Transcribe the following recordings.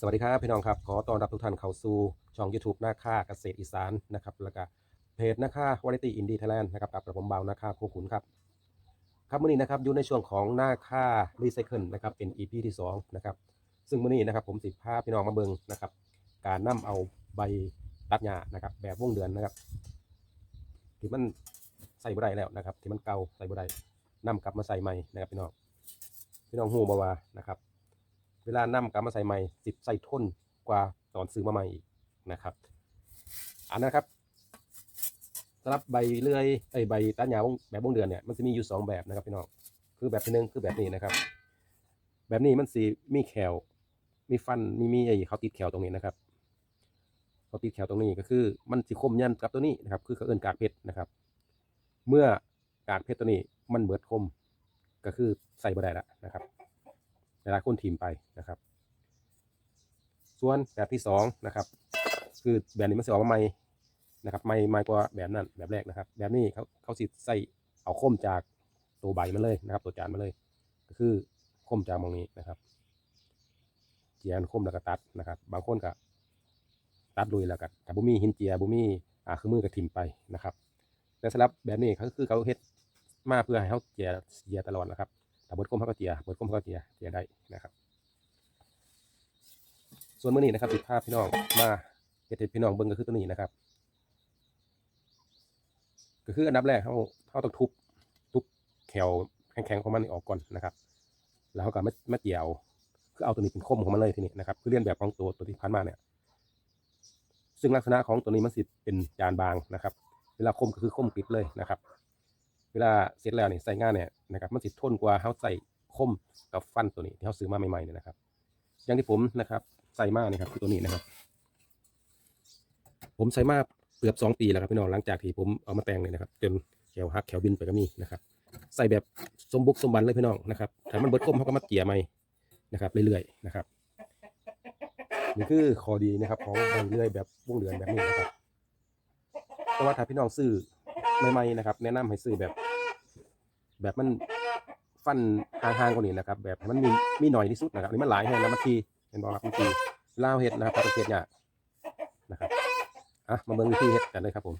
สวัสดีครับพี่น้องครับ ขอต้อนรับทุกท่านเข้าสู่ช่อง YouTube หน้าค่าเกษตรอีสานนะครับแล้วก็เพจหน้าค่าวาไรตี้อินดี้ไทยแลนด์นะครับกับผมเบานาค่าโคขุนครับครับมื้อนี้นะครับอยู่ในช่วงของหน้าค่ารีไซเคิลนะครับเป็น EP ที่2นะครับซึ่งมื้อนี้นะครับผมสิพาพี่น้องมาเบิ่งนะครับ การนำเอาใบตัดหญ้านะครับแบบวงเดือนนะครับที่มันใส่บ่ได้แล้วนะครับที่มันเก่าใส่บ่ได้นำกลับมาใส่ใหม่นะครับพี่น้องพี่น้องฮู้บ่ว่านะครับ เวลานำกลับมาใส่ใหม่สิบใส่ทนกว่าตอนซื้อมาใหม่อีกนะครับ อันนะครับสำหรับใบเลื่อยไอใบตัดหญ้าวงแบบวงเดือนเนี่ยมันจะมีอยู่สองแบบนะครับพี่น้องคือแบบที่หนึ่งคือแบบนี้นะครับ แบบนี้มันสีมีแขวมีฟันมีมีไอเขาติดแขวตรงนี้นะครับเขาติดแขวตรงนี้ก็คือมันสิคมยันกับตัวนี้นะครับ คือเขาเอิ้นกากเพชรนะครับ เมื่อกากเพชรตัวนี้มันเบิดคมก็คือใส่บ่ได้ละนะครับ ลาคนทีมไปนะครับ ส่วนแบบที่สองนะครับคือแบบนี้มันจะออกมาใหม่นะครับใหม่ใหม่กว่าแบบนั้นแบบแรกนะครับ แบบนี้เขาเขาสิใส่เอาคมจากตัวใบมันเลยนะครับ ตัวจานมาเลย ก็คือคมจากมองนี้นะครับเจียนคมแล้วก็ตัดนะครับ บางคนก็ตัดลุยแล้วก็แต่บุมีหินเจียบุมีอ่าคือมือกับทิมไปนะครับแต่สำหรับแบบนี้เขาคือเขาเฮ็ดมาเพื่อให้เขาเจียเจียตลอดนะครับ ถ้าเบิดคมเขาก็เจียเบิดคมเขาก็เจียเจียได้นะครับ ส่วนเมื้อนี้นะครับติดภาพพี่น้องมาเฮ็ดพี่น้องเบิ่งก็คือตัวนี้นะครับ ก็คืออันดับแรกเขาเขาต้องทุบทุบแขวแข็งๆของมันออกก่อนนะครับ แล้วเขาก็มามาเจียวคือเอาตัวนี้เป็นคมของมันเลยทีนี้นะครับคือเลียนแบบของตัวตัวที่ผ่านมาเนี่ย ซึ่งลักษณะของตัวนี้มันสิเป็นจานบางนะครับ เวลาคมก็คือคมปิดเลยนะครับ เวลาเสร็จแล้วเนี่ยใส่งานเนี่ยนะครับมันสิทนกว่าเขาใส่คมกับฟันตัวนี้ที่เขาซื้อมาใหม่ๆเนี่ยนะครับ อย่างที่ผมนะครับใส่มาเนี่ยครับคือตัวนี้นะครับ ผมใส่มาเกือบสองปีแล้วครับพี่น้องหลังจากที่ผมเอามาแต่งเลยนะครับ จนแขวหักแขวบินไปก็มีนะครับ ใส่แบบสมบุกสมบันเลยพี่น้องนะครับถ้ามันเบิดคมเขาก็มาเกี่ยใหม่นะครับเรื่อยๆนะครับนี่คือข้อดีนะครับ ของใบเลื่อยแบบวงเดือนแบบนี้นะครับแต่ว่าถ้าพี่น้องซื้อใหม่ๆนะครับ แนะนำให้ซื้อแบบ แบบมันฟันห่างๆกว่านี้นะครับ แบบมันมีมีหน่อยที่สุดนะครับนี่มันหลายแห่งแล้วมันทีเห็นบอกครับมันทีลาวเห็ดนะครับประเทศเนี่ยนะครับอะมาเบิ่งวิธีเห็ดกันเลยครับผม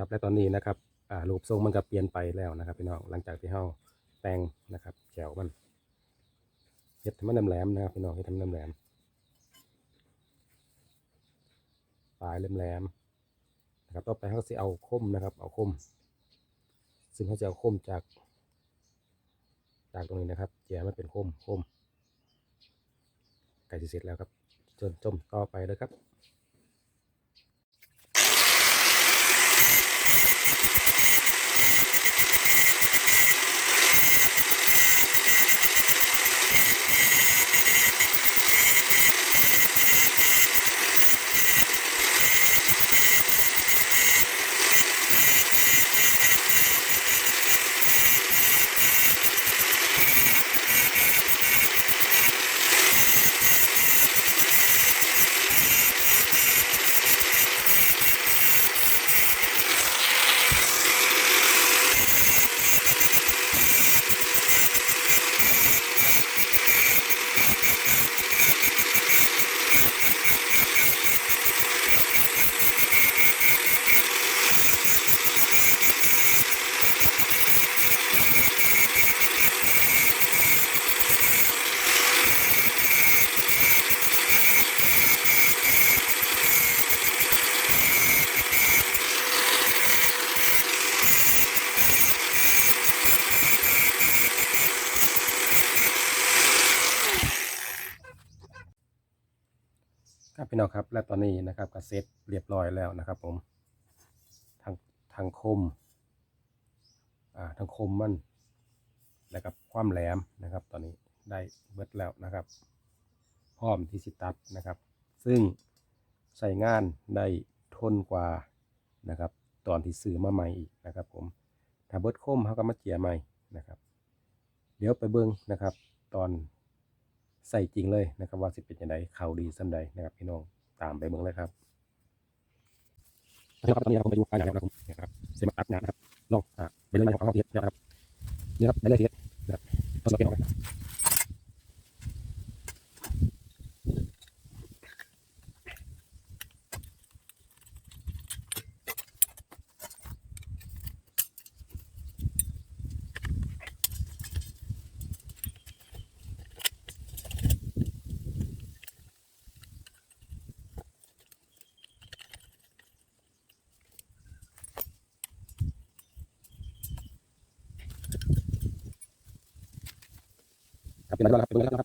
ครับ และตอนนี้นะครับอ่ารูปทรงมันก็เปลี่ยนไปแล้วนะครับพี่น้องหลังจากที่เฮาแต่งนะครับแขวมันเฮ็ดให้มันแหลมนะครับพี่น้องเฮ็ดให้มันแหลมปลายแหลมๆนะครับต่อไปเขาสิเอาคมนะครับ เอาคม ซึ่งเขาจะเอาคมจาก จากตรงนี้นะครับแจมันเป็นคมคมใกล้จะเสร็จแล้วครับจนจมต่อไปเลยครับ ครับพี่น้องครับและตอนนี้นะครับก็เสร็จเรียบร้อยแล้วนะครับผมทางทางคมอ่าทางคมมันแล้วกับความแหลมนะครับ ตอนนี้ได้เบิดแล้วนะครับ พร้อมที่สิตัดนะครับ ซึ่งใส่งานได้ทนกว่านะครับ ตอนที่ซื้อมาใหม่อีกนะครับ ผมถ้าเบิดคมเขาก็มาเจียใหม่นะครับ เดี๋ยวไปเบิ้งนะครับ ตอน ใส่จริงเลยนะครับว่าสิเป็นยังไงเขาดีสันใดนะครับพี่น้องตามไปเบิ้งเลยครับนะครับตอนนี้เราไปดูการอย่างนะครับผมนะครับเซมาตัดงานนะครับลองอ่าไปเรื่อยของเขาเทียบนะครับนี่ครับไปเลยเทียบนะครับทดสองเป็นออกน pierna doblada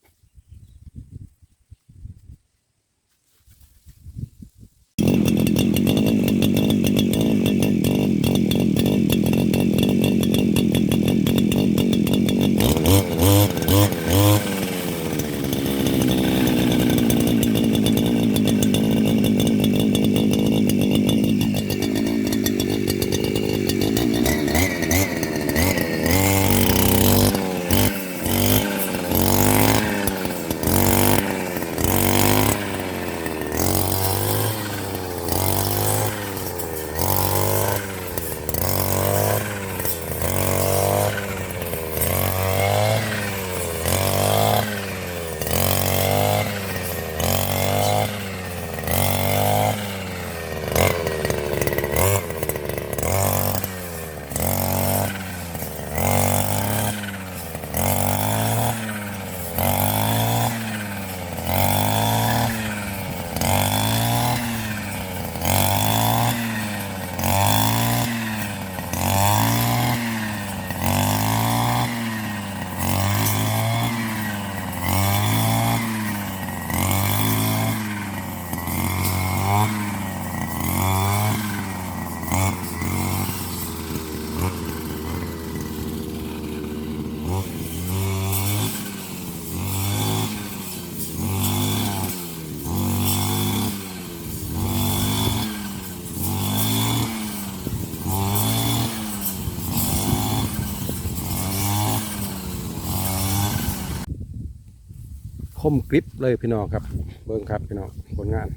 มกริบเลยพี่น้องครับ เบิ้งครับพี่น้องผลงาน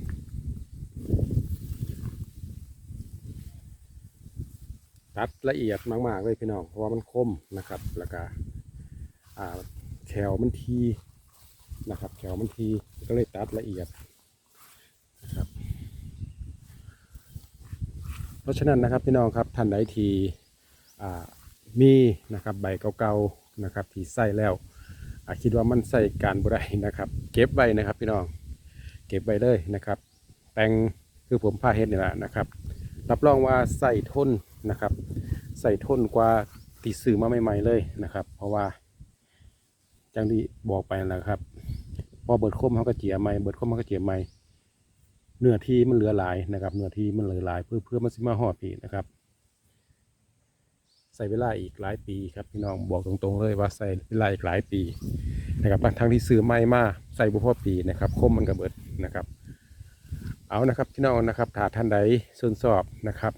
ตัดละเอียดมากๆเลยพี่น้องเพราะว่ามันคมนะครับแล้วก็อ่าแขวมันทีนะครับแขวมันทีก็เลยตัดละเอียดนะครับเพราะฉะนั้นนะครับพี่น้องครับท่านใดที่มีนะครับใบเก่าๆนะครับที่ใส่แล้ว คิดว่ามันใส่การบ่ได้นะครับ เก็บไว้นะครับพี่น้อง เก็บไว้เลยนะครับแตงคือผมผ้าเฮ็ดนี่แหละนะครับ รับรองว่าใส่ทนนะครับ ใส่ทนกว่าที่ซื้อมาใหม่ ๆเลยนะครับ เพราะว่าจังที่บอกไปนั่นแหละครับ พอเบิดคมเขาก็เจียใหม่เบิดคมเขาก็เจียใหม่เนื้อที่มันเหลือหลายนะครับ เนื้อที่มันเหลือหลาย เพื่อเพื่อมันสิมาหอผีนะครับ ใส่เวลาอีกหลายปีครับพี่น้องบอกตรงๆเลยว่าใส่เวลาอีกหลายปีนะครับทั้งที่ซื้อใหม่มาใส่บุพอปีนะครับคมมันก็เบิดนะครับ เอานะครับพี่น้องนะครับถ้าท่านใดสนสอบนะครับ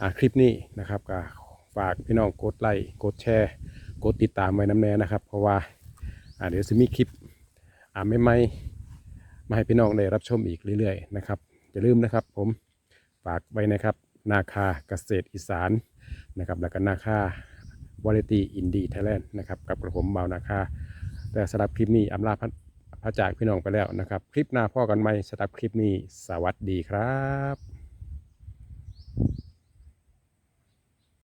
อ่าคลิปนี้นะครับก็ฝากพี่น้องกดไลค์กดแชร์กดติดตามไว้น้ำแน่นะครับ เพราะว่าอ่าเดี๋ยวจะมีคลิปอ่าใหม่มาให้พี่น้องได้รับชมอีกเรื่อยๆนะครับอย่าลืมนะครับผมฝากไว้นะครับนาคาเกษตรอีสาน นะครับแล้วก็นาคาวาเลตี้อินดี้ไทยแลนด์นะครับกับกระผมเบานาคาแต่สำหรับคลิปนี้อำลาพระพระจากพี่น้องไปแล้วนะครับ คลิปหน้าพ่อกันไหมสำหรับคลิปนี้สวัสดีครับ